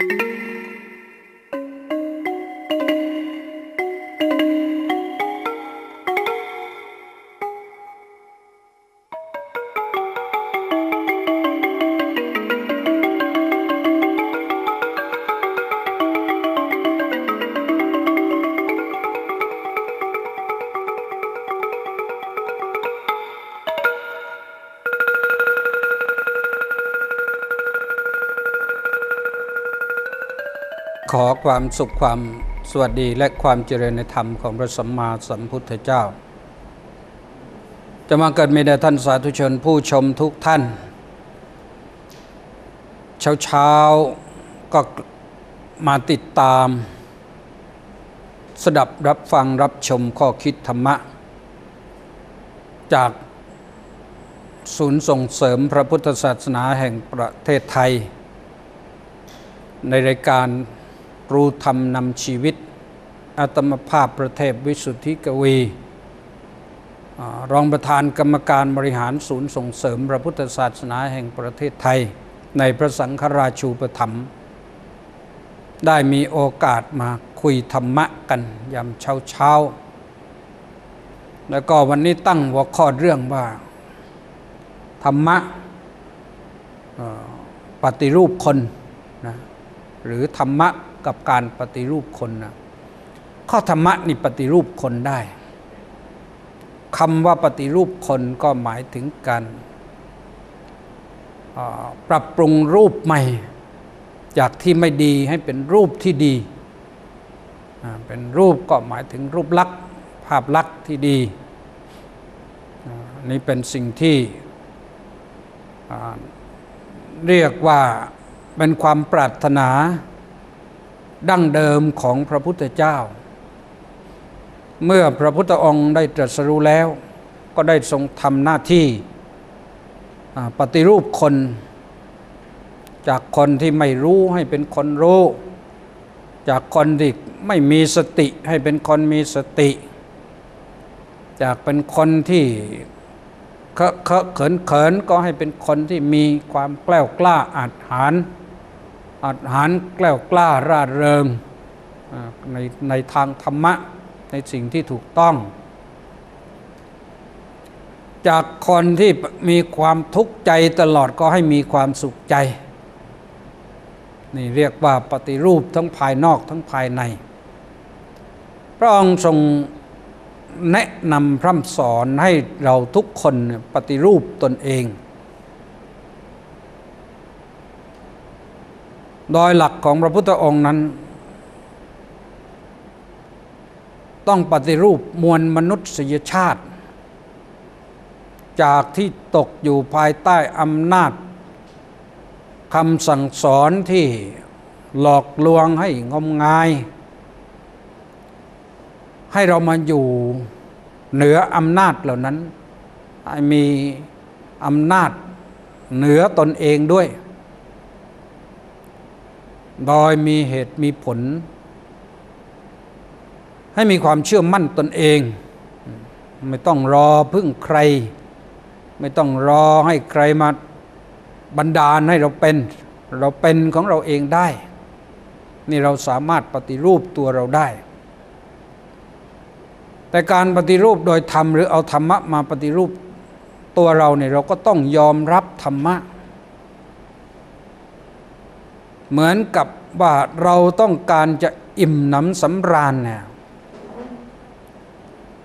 ข อความสุขความสวัสดีและความเจริญในธรรมของพระสัมมาสัมพุทธเจ้า จะมาเกิดมีแด่ท่านสาธุชนผู้ชมทุกท่าน เช้าเช้าๆก็มาติดตาม สดับรับฟังรับชมข้อคิดธรรมะ จากศูนย์ส่งเสริมพระพุทธศาสนาแห่งประเทศไทย ในรายการ รู้ธรรมนำชีวิตอาตมภาพประเทศวิสุทธิกวี รองประธานกรรมการบริหารศูนย์ส่งเสริมพระพุทธศาสนาแห่งประเทศไทย ในพระสังฆราชูปถัมภ์ได้มีโอกาสมาคุยธรรมะกันยามเช้าเช้าแล้วก็วันนี้ตั้งหัวข้อเรื่องว่า ธรรมะปฏิรูปคนนะหรือธรรมะ กับการปฏิรูปคนนะข้อธรรมะนี่ปฏิรูปคนได้คำว่าปฏิรูปคนก็หมายถึงการปรับปรุงรูปใหม่ จากที่ไม่ดีให้เป็นรูปที่ดี เป็นรูปก็หมายถึงรูปลักษณ์ภาพลักษณ์ที่ดี นี่เป็นสิ่งที่เรียกว่าเป็นความปรารถนา ดั้งเดิมของพระพุทธเจ้า เมื่อพระพุทธองค์ได้ตรัสรู้แล้ว ก็ได้ทรงทำหน้าที่ปฏิรูปคน จากคนที่ไม่รู้ให้เป็นคนรู้ จากคนที่ไม่มีสติให้เป็นคนมีสติ จากเป็นคนที่เคอะเคอะเขินเขินก็ให้เป็นคนที่มีความแกล้วกล้าอาจหาร อาหารแกล้วกล้าร่าเริงในในทางธรรมะในสิ่งที่ถูกต้อง จากคนที่มีความทุกข์ใจตลอดก็ให้มีความสุขใจ นี่เรียกว่าปฏิรูปทั้งภายนอกทั้งภายใน พระองค์ทรงแนะนำพร่ำสอนให้เราทุกคนปฏิรูปตนเอง โดยหลักของพระพุทธองค์นั้น ต้องปฏิรูปมวลมนุษยชาติ จากที่ตกอยู่ภายใต้อำนาจคำสั่งสอนที่หลอกลวงให้งมงาย ให้เรามาอยู่เหนืออำนาจเหล่านั้น ให้มีอำนาจเหนือตนเองด้วย โดยมีเหตุมีผล ให้มีความเชื่อมั่นตนเอง ไม่ต้องรอพึ่งใคร ไม่ต้องรอให้ใครมาบันดาลให้เราเป็น เราเป็นของเราเองได้ นี่เราสามารถปฏิรูปตัวเราได้ แต่การปฏิรูปโดยธรรมหรือเอาธรรมะมาปฏิรูปตัวเราเนี่ยเราก็ต้องยอมรับธรรมะ เหมือนกับว่าเราต้องการจะอิ่มหนำสำราญเนี่ย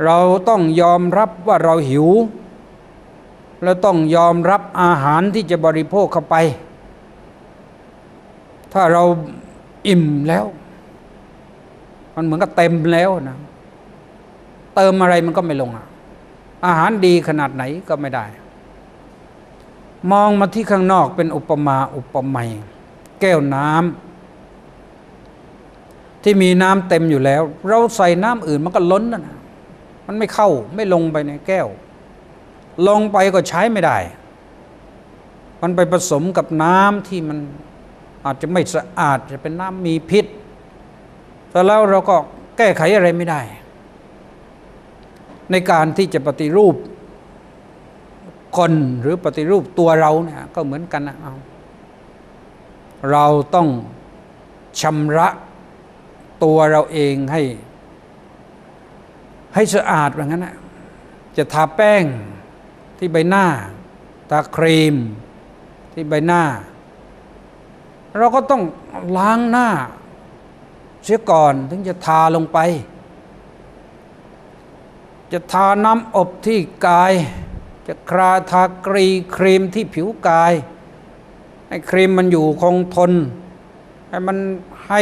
เราต้องยอมรับว่าเราหิว แล้วต้องยอมรับอาหารที่จะบริโภคเข้าไป ถ้าเราอิ่มแล้ว มันเหมือนกับเต็มแล้วนะเติมอะไรมันก็ไม่ลงอะ อาหารดีขนาดไหนก็ไม่ได้ มองมาที่ข้างนอกเป็นอุปมาอุปไมย แก้วน้ำที่มีน้ำเต็มอยู่แล้ว เราใส่น้ำอื่นมันก็ล้นนะนะมันไม่เข้าไม่ลงไปในแก้ว ลงไปก็ใช้ไม่ได้ มันไปผสมกับน้ำที่มันอาจจะไม่สะอาดจะเป็นน้ำมีพิษ แต่แล้วเราก็แก้ไขอะไรไม่ได้ ในการที่จะปฏิรูปคนหรือปฏิรูปตัวเราเนี่ยก็เหมือนกันนะเอา เราต้องชำระตัวเราเองให้ ให้สะอาดแบบนั้นนะจะทาแป้งที่ใบหน้า ทาครีมที่ใบหน้า เราก็ต้องล้างหน้า เสียก่อนถึงจะทาลงไป จะทาน้ำอบที่กาย จะคราทากรีครีมที่ผิวกาย ให้ครีมมันอยู่คงทน ให้มันให้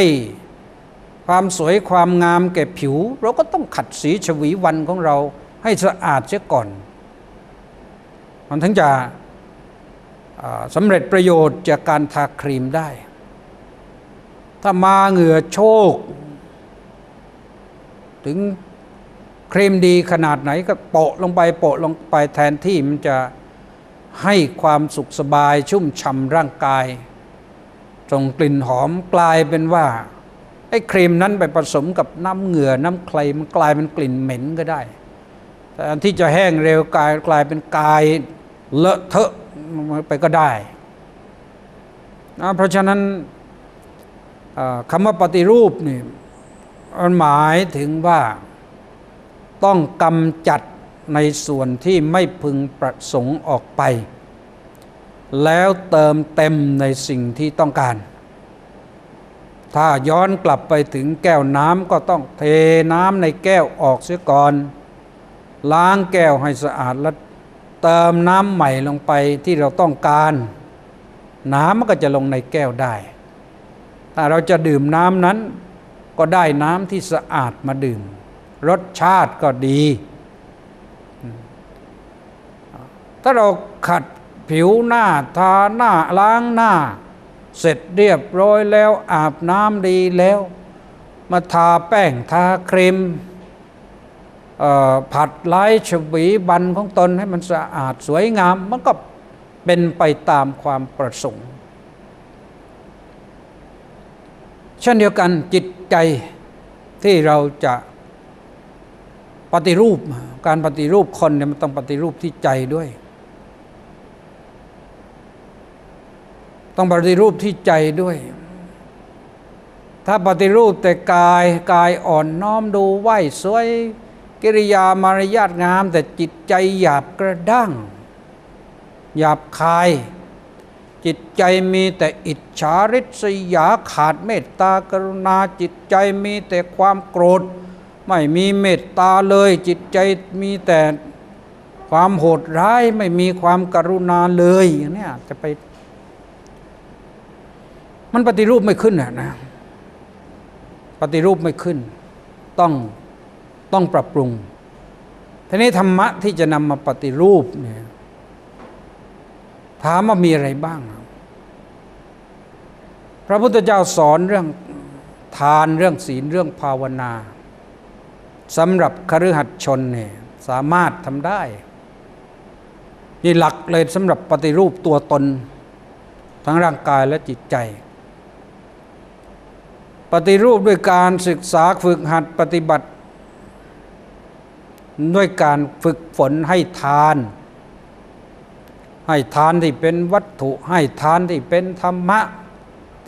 ความสวยความงามแก่ผิว เราก็ต้องขัดสีฉวีวันของเราให้สะอาดเสียก่อน มันถึงจะสำเร็จประโยชน์จากการทาครีมได้ ถ้ามาเหงื่อโชก ถึงครีมดีขนาดไหนก็โปะลงไปโปะลงไปแทนที่มันจะ ให้ความสุขสบายชุ่มช่ำร่างกายส่งกลิ่นหอมกลายเป็นว่าไอ้ครีมนั้นไปผสมกับน้ำเหงื่อน้ำใครมันกลายเป็นกลิ่นเหม็นก็ได้ แต่อันที่จะแห้งเร็วกลายกลายเป็นกายเลอะเทอะไปก็ได้นะเพราะฉะนั้นคำว่าปฏิรูปนี่มันหมายถึงว่าต้องกำจัด ในส่วนที่ไม่พึงประสงค์ออกไป แล้วเติมเต็มในสิ่งที่ต้องการ ถ้าย้อนกลับไปถึงแก้วน้ำก็ต้องเทน้ำในแก้วออกเสียก่อน ล้างแก้วให้สะอาดแล้วเติมน้ำใหม่ลงไปที่เราต้องการ น้ำมันก็จะลงในแก้วได้ถ้าเราจะดื่มน้ำนั้นก็ได้น้ำที่สะอาดมาดื่ม รสชาติก็ดี ถ้าเราขัดผิวหน้าทาหน้าล้างหน้า เสร็จเรียบร้อยแล้วอาบน้ำดีแล้ว มาทาแป้งทาครีมผัดไล้ฉวีบันของตนให้มันสะอาดสวยงาม มันก็เป็นไปตามความประสงค์ เช่นเดียวกันจิตใจที่เราจะปฏิรูปการปฏิรูปคนเนี่ยมันต้องปฏิรูปที่ใจด้วย ต้องปฏิรูปที่ใจด้วย ถ้าปฏิรูปแต่กายกายอ่อนน้อมดูไหวสวย กิริยามารยาทงาม แต่จิตใจหยาบกระด้าง หยาบคาย จิตใจมีแต่อิจฉาริษยาขาดเมตตากรุณาจิตใจมีแต่ความโกรธ ไม่มีเมตตาเลย จิตใจมีแต่ความโหดร้ายไม่มีความกรุณาเลยเนี้ยจะไป มันปฏิรูปไม่ขึ้นอะนะปฏิรูปไม่ขึ้น ต้องต้องปรับปรุงทีนี้ธรรมะที่จะนำมาปฏิรูปเนี่ยถามว่ามีอะไรบ้าง พระพุทธเจ้าสอนเรื่องทานเรื่องศีลเรื่องภาวนาสำหรับคฤหัสถ์ชนเนี่ยสามารถทำได้ นี่หลักเลยสำหรับปฏิรูปตัวตน ทั้งร่างกายและจิตใจ ปฏิรูปด้วยการศึกษาฝึกหัดปฏิบัติ ด้วยการฝึกฝนให้ทาน ให้ทานที่เป็นวัตถุให้ทานที่เป็นธรรมะ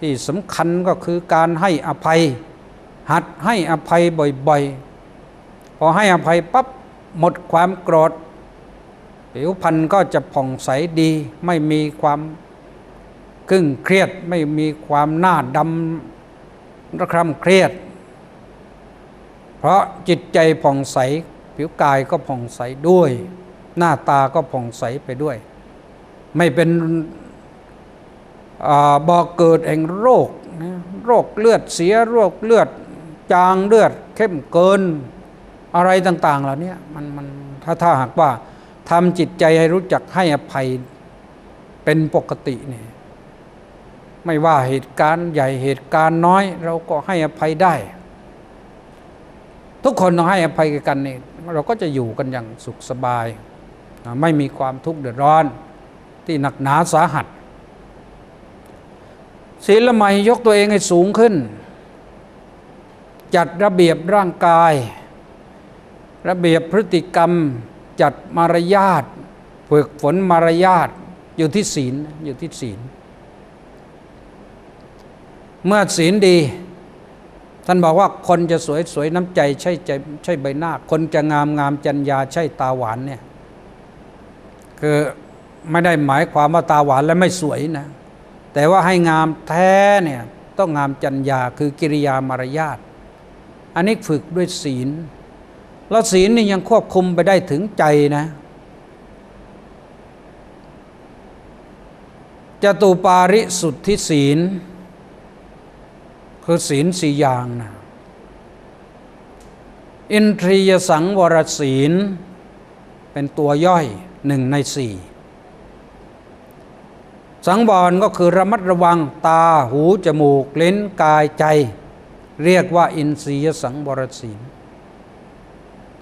ที่สำคัญก็คือการให้อภัย หัดให้อภัยบ่อยๆ พอให้อภัยปั๊บหมดความโกรธผิวพรรณก็จะผ่องใสดี ไม่มีความกึ้งเครียดไม่มีความหน้าดำ ระคร่ำเครียด เพราะจิตใจผ่องใส ผิวกายก็ผ่องใสด้วย หน้าตาก็ผ่องใสไปด้วย ไม่เป็นอบ่อเกิดแห่งโรค โรคเลือดเสียโรคเลือด จางเลือด เข้มเกินอะไรต่าง ๆ เหล่านี้มันมันถ้าถ้าหากว่าทำจิตใจให้รู้จักให้อภัยเป็นปกติเนี่ย ไม่ว่าเหตุการณ์ใหญ่เหตุการณ์น้อย เราก็ให้อภัยได้ ทุกคนต้องให้อภัยกันนี่เราก็จะอยู่กันอย่างสุขสบาย ไม่มีความทุกข์เดือดร้อน ที่หนักหนาสาหัสศีลใหม่ยกตัวเองให้สูงขึ้น จัดระเบียบร่างกาย ระเบียบพฤติกรรม จัดมารยาทฝึกฝนมารยาทอยู่ที่ศีลอยู่ที่ศีล เมื่อศีลดี ท่านบอกว่าคนจะสวยสวยน้ำใจใช่ใจใช่ใบหน้า คนจะงามงามจัญญาใช่ตาหวานเนี่ยคือไม่ได้หมายความว่าตาหวานและไม่สวยนะ แต่ว่าให้งามแท้เนี่ยต้องงามจัญญาคือกิริยามารยาทอันนี้ฝึกด้วยศีล แล้วศีลนี่ยังควบคุมไปได้ถึงใจนะจตุปาริสุทธิศีล คือศีลสี่อย่างนะอินทรียสังวรศีล เป็นตัวย่อยหนึ่งในสี่สังวรก็คือระมัดระวังตาหูจมูกลิ้นกายใจ เรียกว่าอินทรียสังวรศีล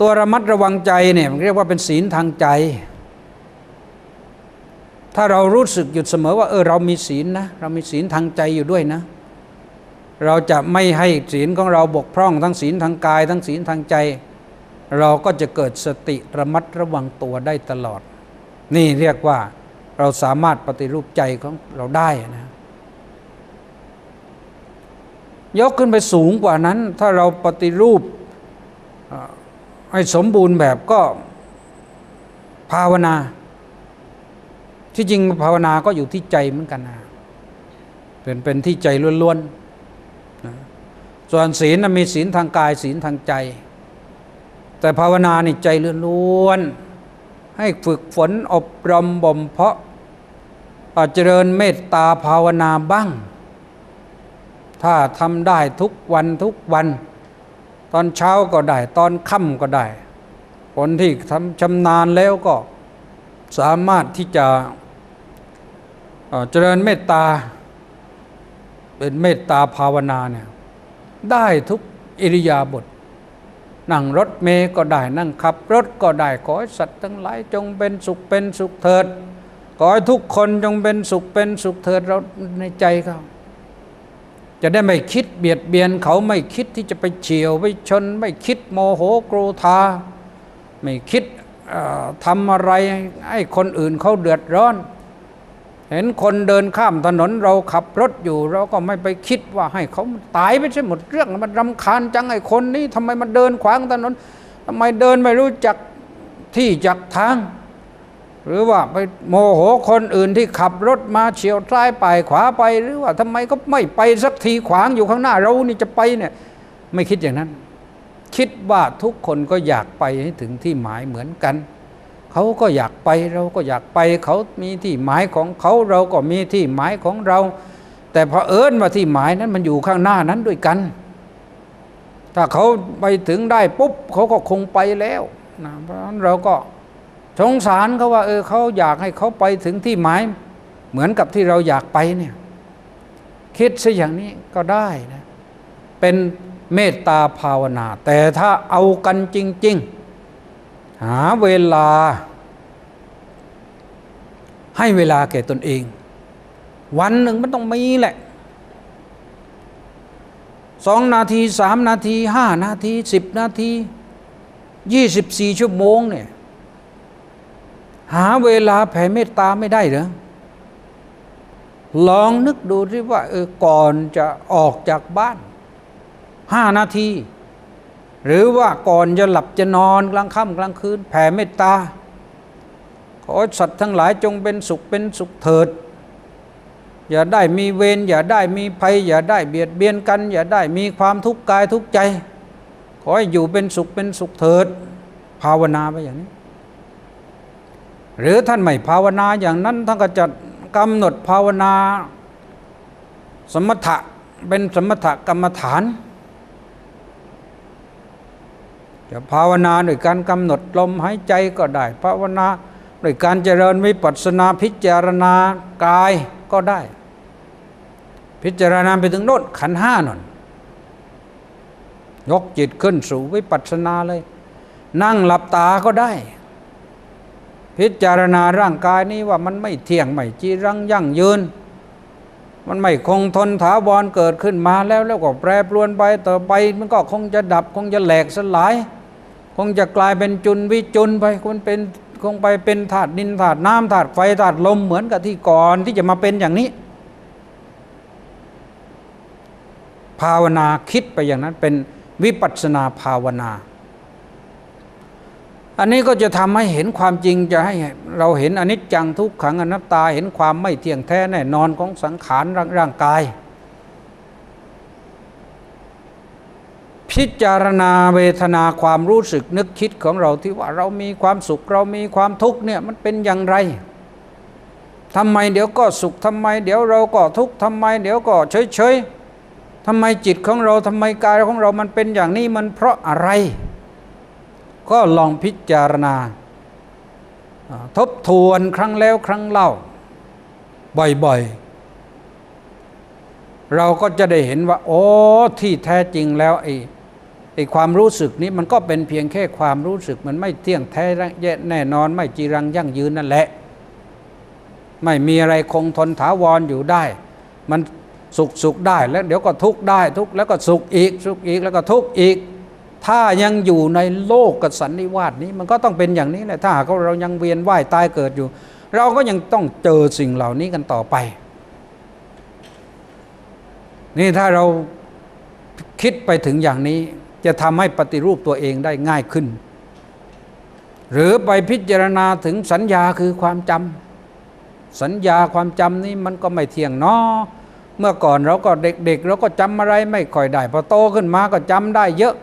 ตัวระมัดระวังใจเนี่ยเรียกว่าเป็นศีลทางใจ ถ้าเรารู้สึกอยู่เสมอว่าเออเรามีศีลนะ เรามีศีลทางใจอยู่ด้วยนะ เราจะไม่ให้ศีลของเราบกพร่องทั้งศีลทางกาย ทั้งศีลทางใจ เราก็จะเกิดสติระมัดระวังตัวได้ตลอด นี่เรียกว่าเราสามารถปฏิรูปใจของเราได้นะยกขึ้นไปสูงกว่านั้น ถ้าเราปฏิรูปให้สมบูรณ์แบบก็ภาวนา ที่จริงภาวนาก็อยู่ที่ใจเหมือนกันนะเป็นเป็นที่ใจล้วนๆ ส่วนศีลมีศีลทางกายศีลทางใจ แต่ภาวนานี่ใจล้วนๆให้ฝึกฝนอบรมบ่มเพาะเจริญเมตตาภาวนาบ้าง ถ้าทำได้ทุกวันทุกวัน ตอนเช้าก็ได้ ตอนค่ำก็ได้ คนที่ทำชำนาญแล้วก็สามารถที่จะเจริญเมตตาเป็นเมตตาภาวนาเนี่ย ได้ทุกอิริยาบถนั่งรถเมย์ก็ได้นั่งขับรถก็ได้ขอให้สัตว์ทั้งหลายจงเป็นสุขเป็นสุขเถิด ขอให้ทุกคนจงเป็นสุขเป็นสุขเถิดเราในใจเขาจะได้ไม่คิดเบียดเบียนเขาไม่คิดที่จะไปเฉียวไปชน ไม่คิดโมโหโกรธา ไม่คิดทำอะไรให้คนอื่นเขาเดือดร้อน เห็นคนเดินข้ามถนนเราขับรถอยู่ เราก็ไม่ไปคิดว่าให้เขาตายไปใช่หมดเรื่องมันรำคาญจังไอ้คนนี้ทำไมมันเดินขวางถนนทำไมเดินไม่รู้จักที่จักทาง หรือว่าไปโมโหคนอื่นที่ขับรถมาเฉียวซ้ายไปขวาไปหรือว่าทำไมก็ไม่ไปสักทีขวางอยู่ข้างหน้าเรานี่จะไปเนี่ยไม่คิดอย่างนั้น คิดว่าทุกคนก็อยากไปให้ถึงที่หมายเหมือนกัน เขาก็อยากไปเราก็อยากไป เขามีที่หมายของเขาเราก็มีที่หมายของเรา แต่พอเอิญมาที่หมายนั้นมันอยู่ข้างหน้านั้นด้วยกัน ถ้าเขาไปถึงได้ปุ๊บเขาก็คงไปแล้วนะเพราะฉะนั้นเราก็สงสารเขาว่าเออเขาอยากให้เขาไปถึงที่หมาย เหมือนกับที่เราอยากไปเนี่ยคิดซะอย่างนี้ก็ได้นะเป็นเมตตาภาวนา แต่ถ้าเอากันจริง ๆ หาเวลา ให้เวลาแก่ตนเอง วันหนึ่งมันต้องมีแหละสองนาทีสามนาทีห้านาทีสิบนาทียี่สิบสี่ชั่วโมงเนี่ยหาเวลาแผ่เมตตาไม่ได้เหรอลองนึกดูที่ว่าเออก่อนจะออกจากบ้านห้านาที หรือว่าก่อนจะหลับจะนอนกลางค่ำกลางคืน แผ่เมตตา ขอสัตว์ทั้งหลายจงเป็นสุขเป็นสุขเถิด อย่าได้มีเวรอย่าได้มีภัย อย่าได้เบียดเบียนกัน อย่าได้มีความทุกข์กายทุกข์ใจ ขอให้อยู่เป็นสุขเป็นสุขเถิด ภาวนาไปอย่างนี้ หรือท่านไม่ภาวนาอย่างนั้นท่านก็จะกำหนดภาวนา สมถะเป็นสมถกรรมฐาน จะภาวนาโดยการกำหนดลมหายใจก็ได้ ภาวนาโดยการเจริญวิปัสสนาพิจารณากายก็ได้ พิจารณาไปถึงโน้นขันห้าหนนยกจิตขึ้นสู่วิปัสสนาเลย นั่งหลับตาก็ได้ พิจารณาร่างกายนี้ว่ามันไม่เที่ยงไม่จีรังยั่งยืน มันไม่คงทนถาวรเกิดขึ้นมาแล้วแล้วก็แปรปรวนไปต่อไป มันก็คงจะดับคงจะแหลกสลาย คงจะกลายเป็นจุนวิจุนไปคงเป็นคงไปเป็นธาตุดินธาตุน้ำธาตุไฟธาตุลมเหมือนกับที่ก่อนที่จะมาเป็นอย่างนี้ ภาวนาคิดไปอย่างนั้นเป็นวิปัสสนาภาวนา อันนี้ก็จะทำให้เห็นความจริงจะให้เราเห็นอนิจจังทุกขังอนัตตาเห็นความไม่เที่ยงแท้แน่นอนของสังขารร่างกาย พิจารณาเวทนาความรู้สึกนึกคิดของเราที่ว่าเรามีความสุขเรามีความทุกข์เนี่ยมันเป็นอย่างไรทำไมเดี๋ยวก็สุขทำไม เดี๋ยวเราก็ทุกข์ทำไม เดี๋ยวก็เฉยเฉยทำไมจิตของเราทำไมกายของเรามันเป็นอย่างนี้มันเพราะอะไร ก็ลองพิจารณา ทบทวนครั้งแล้วครั้งเล่า บ่อยๆ เราก็จะได้เห็นว่า โอ้ที่แท้จริงแล้วไอ้ ไอ้ความรู้สึกนี้มันก็เป็นเพียงแค่ความรู้สึกมันไม่เที่ยงแท้แน่นอน ไม่จีรังยั่งยืนนั่นแหละ ไม่มีอะไรคงทนถาวรออยู่ได้ มันสุขสุขได้แล้วเดี๋ยวก็ทุกได้ทุกแล้วก็สุขอีกสุขอีกแล้วก็ทุกอีก ถ้ายังอยู่ในโลกกสันนิวาสนี้ มันก็ต้องเป็นอย่างนี้แหละถ้าหากเรายังเวียนว่ายตายเกิดอยู่ เราก็ยังต้องเจอสิ่งเหล่านี้กันต่อไป นี่ถ้าเราคิดไปถึงอย่างนี้ จะทำให้ปฏิรูปตัวเองได้ง่ายขึ้น หรือไปพิจารณาถึงสัญญาคือความจำสัญญาความจำนี้มันก็ไม่เที่ยงเนาะเมื่อก่อนเราก็เด็กๆเราก็จำอะไรไม่ค่อยได้พอโตขึ้นมาก็จำได้เยอะ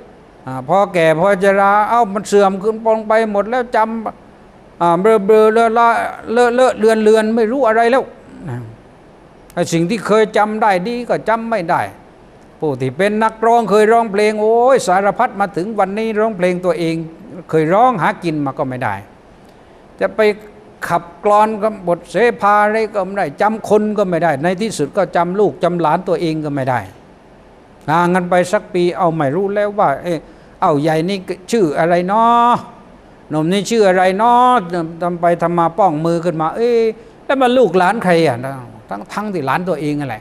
อพอแก่พอจะราเอ้ามันเสื่อมขึ้นปองไปหมดแล้วจำเบลอเบลอเลอะเลอะเลอะเลือนเลือนไม่รู้อะไรแล้วสิ่งที่เคยจำได้ดีก็จำไม่ได้ ผู้ที่เป็นนักร้องเคยร้องเพลงโอ้ยสารพัดมาถึงวันนี้ร้องเพลงตัวเอง เคยร้องหากินมาก็ไม่ได้ จะไปขับกลอนกับบทเสภาอะไรก็ไม่ได้จำคนก็ไม่ได้ ในที่สุดก็จำลูกจำหลานตัวเองก็ไม่ได้ห่างกันไปสักปีเอาไม่รู้แล้วว่า เออเอาใหญ่นี่ชื่ออะไรเนาะหนุ่มนี่ชื่ออะไรเนาะทำไปทำมาป้องมือขึ้นมา เอ้แล้วมันลูกหลานใครอะทั้งทั้งที่หลานตัวเองอะไร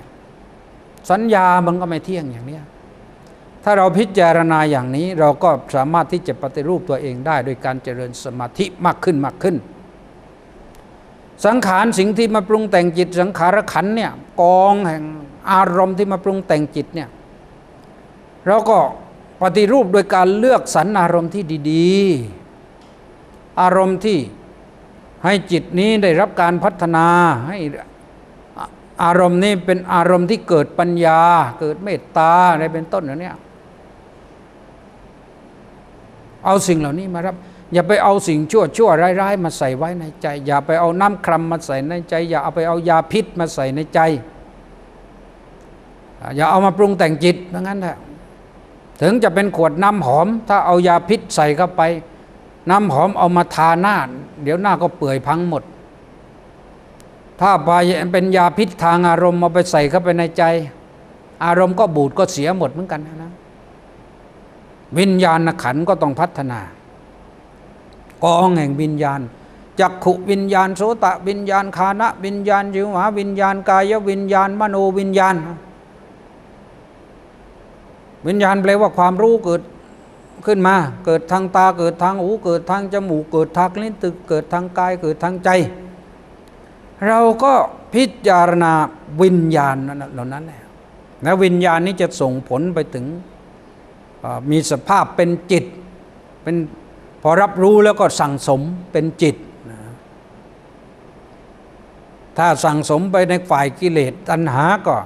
สัญญามันก็ไม่เที่ยงอย่างเนี้ยถ้าเราพิจารณาอย่างนี้เราก็สามารถที่จะปฏิรูปตัวเองได้ โดยการเจริญสมาธิมากขึ้นมากขึ้น สังขารสิ่งที่มาปรุงแต่งจิต สังขารขันเนี่ยกองแห่งอารมณ์ที่มาปรุงแต่งจิตเนี่ยเราก็ปฏิรูปโดยการเลือกสรรอารมณ์ที่ดีๆ อารมณ์ที่ให้จิตนี้ได้รับการพัฒนาให้ อารมณ์นี้เป็นอารมณ์ที่เกิดปัญญา เกิดเมตตาอะไรเป็นต้นเนี่ยเอาสิ่งเหล่านี้มารับ อย่าไปเอาสิ่งชั่วชั่วร้ายๆมาใส่ไว้ในใจ อย่าไปเอาน้ำครัมมาใส่ในใจ อย่าเอาไปเอายาพิษมาใส่ในใจ อย่าเอามาปรุงแต่งจิตเพราะงั้นแหละถึงจะเป็นขวดน้ำหอม ถ้าเอายาพิษใส่เข้าไป น้ำหอมเอามาทาหน้า เดี๋ยวหน้าก็เปื่อยพังหมด ถ้าไปเป็นยาพิษทางอารมณ์เอาไปใส่เข้าไปในใจ อารมณ์ก็บูดก็เสียหมดเหมือนกันนะวิญญาณขันก็ต้องพัฒนากองแห่งวิญญาณจักขุวิญญาณโสตะวิญญาณคานะวิญญาณจิวหาวิญญาณกายวิญญาณมโนวิญญาณ วิญญาณแปลว่าความรู้เกิดขึ้นมา เกิดทางตาเกิดทางหูเกิดทางจมูกเกิดทางลิ้นตึกเกิดทางกายเกิดทางใจ เราก็พิจารณาวิญญาณเหล่านั้นแหละและวิญญาณนี้จะส่งผลไปถึงมีสภาพเป็นจิตเป็นพอรับรู้แล้วก็สั่งสมเป็นจิตถ้าสั่งสมไปในฝ่ายกิเลสตัณหาก็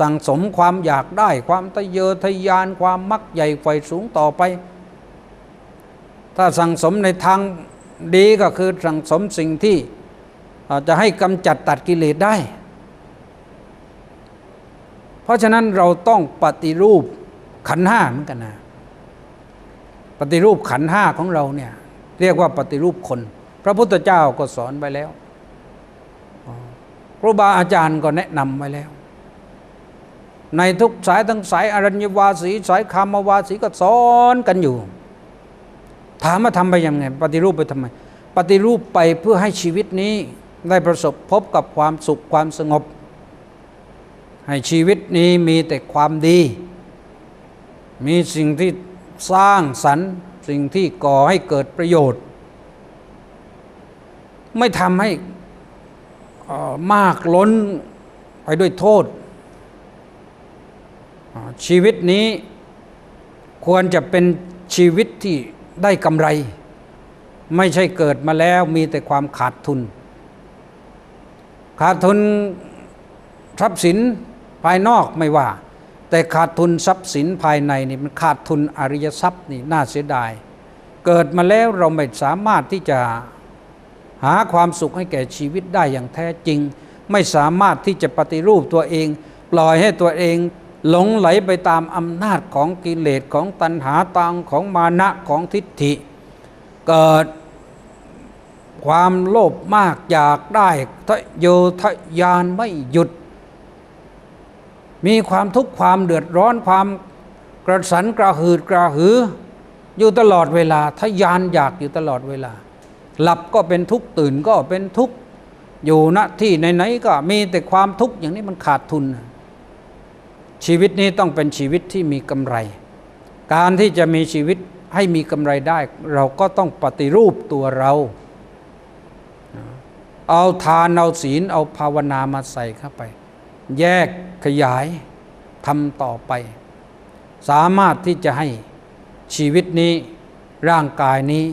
สั่งสมความอยากได้ ความทะเยอทะยานความมักใหญ่ไฟสูงต่อไป ถ้าสั่งสมในทางดีก็คือสั่งสมสิ่งที่ จะให้กำจัดตัดกิเลสได้ เพราะฉะนั้นเราต้องปฏิรูปขันห้าเหมือนกันนะปฏิรูปขันห้าของเราเนี่ยเรียกว่าปฏิรูปคน พระพุทธเจ้าก็สอนไปแล้วครูบาอาจารย์ก็แนะนำไว้แล้ว ในทุกสายทั้งสายอรัญญวาสีสายคามวาสีก็สอนกันอยู่ ถามมาทำไปยังไง ปฏิรูปไปทำไม ปฏิรูปไปเพื่อให้ชีวิตนี้ ได้ประสบพบกับความสุขความสงบ ให้ชีวิตนี้มีแต่ความดี มีสิ่งที่สร้างสรรค์สิ่งที่ก่อให้เกิดประโยชน์ ไม่ทำให้มากล้นไปด้วยโทษ ชีวิตนี้ควรจะเป็นชีวิตที่ได้กำไร ไม่ใช่เกิดมาแล้วมีแต่ความขาดทุน ขาดทุนทรัพย์สินภายนอกไม่ว่า แต่ขาดทุนทรัพย์สินภายในนี่มันขาดทุนอริยทรัพย์นี่น่าเสียดาย เกิดมาแล้วเราไม่สามารถที่จะหาความสุขให้แก่ชีวิตได้อย่างแท้จริง ไม่สามารถที่จะปฏิรูปตัวเอง ปล่อยให้ตัวเองหลงไหลไปตามอำนาจของกิเลสของตัณหาตังของมานะของทิฏฐิ เกิด ความโลภมากอยากได้ทะโยทะยานไม่หยุด มีความทุกข์ความเดือดร้อนความกระสันกระหืดกระหือ อยู่ตลอดเวลาทะยานอยากอยู่ตลอดเวลา หลับก็เป็นทุกข์ตื่นก็เป็นทุกข์อยู่ณที่ไหนๆก็มีแต่ความทุกข์อย่างนี้มันขาดทุน ชีวิตนี้ต้องเป็นชีวิตที่มีกำไร การที่จะมีชีวิตให้มีกำไรได้ เราก็ต้องปฏิรูปตัวเรา เอาทานเอาศีลเอาภาวนามาใส่เข้าไป แยกขยายทำต่อไป สามารถที่จะให้ชีวิตนี้ร่างกายนี้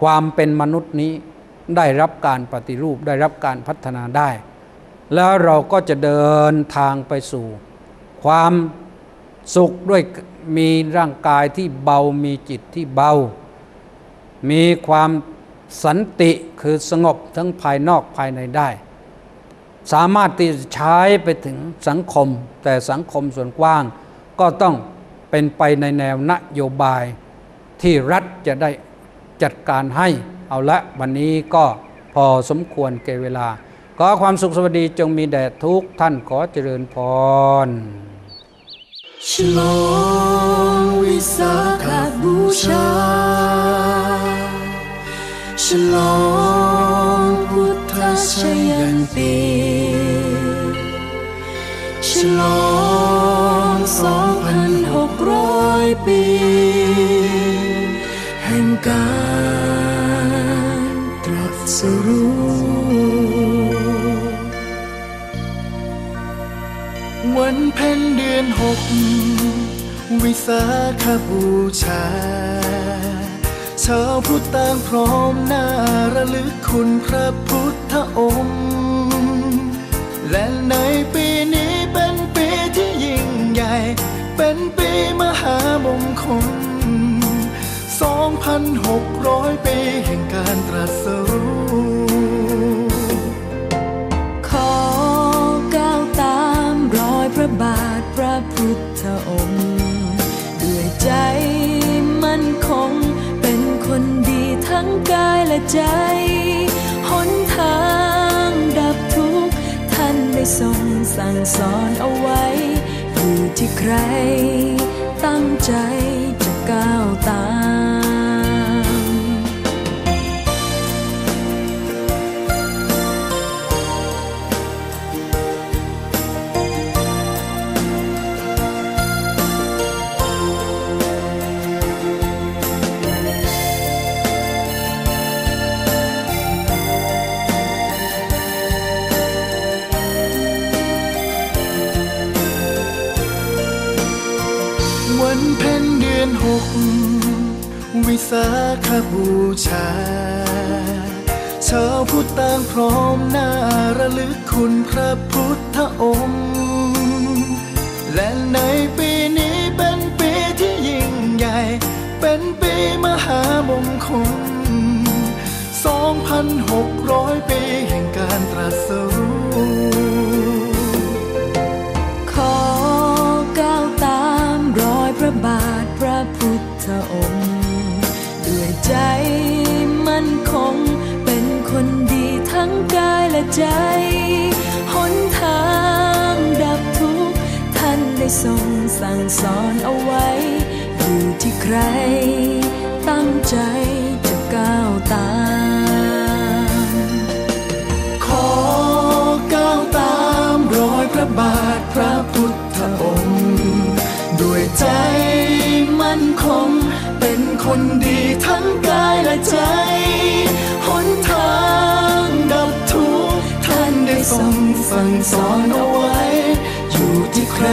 ความเป็นมนุษย์นี้ได้รับการปฏิรูปได้รับการพัฒนาได้ แล้วเราก็จะเดินทางไปสู่ ความสุขด้วยมีร่างกายที่เบามีจิตที่เบา มีความ สันติคือสงบทั้งภายนอกภายในได้ สามารถที่ใช้ไปถึงสังคม แต่สังคมส่วนกว้าง ก็ต้องเป็นไปในแนวนโยบายที่รัฐจะได้จัดการให้ เอาละวันนี้ก็พอสมควรแก่เวลาขอความสุขสวัสดีจงมีแด่ทุกท่านขอเจริญพรฉลองวิสาขบูชา ฉลองพุทธชยันตีฉลองสองพันหกร้อยปี แห่งการตรัสรู้วันเพ็ญเดือนหกวิสาขบูชา ชาวพุทธต่างพร้อมหน้าระลึกคุณพระพุทธองค์ และในปีนี้เป็นปีที่ยิ่งใหญ่ เป็นปีมหามงคล 2,600 ปีแห่งการตรัสรู้ขอก้าวตามรอยพระบาทพระพุทธองค์ ด้วยใจมั่นคง คนดีทั้งกายและใจ หนทางดับทุกข์ท่านได้ทรงสั่งสอนเอาไว้ อยู่ที่ใคร ตั้งใจจะก้าวตาม สรู้ขอก้าวตามรอยพระบาทพระพุทธองค์ ด้วยใจมั่นคง เป็นคนดีทั้งกายและใจ หนทางดับทุกข์ท่านได้ทรงสั่งสอนเอาไว้ อยู่ที่ใคร ตั้งใจจะก้าวตาม ใจหนทางดับทุกท่านได้ทรงสั่งสอนเอาไว้ อยู่ที่ใคร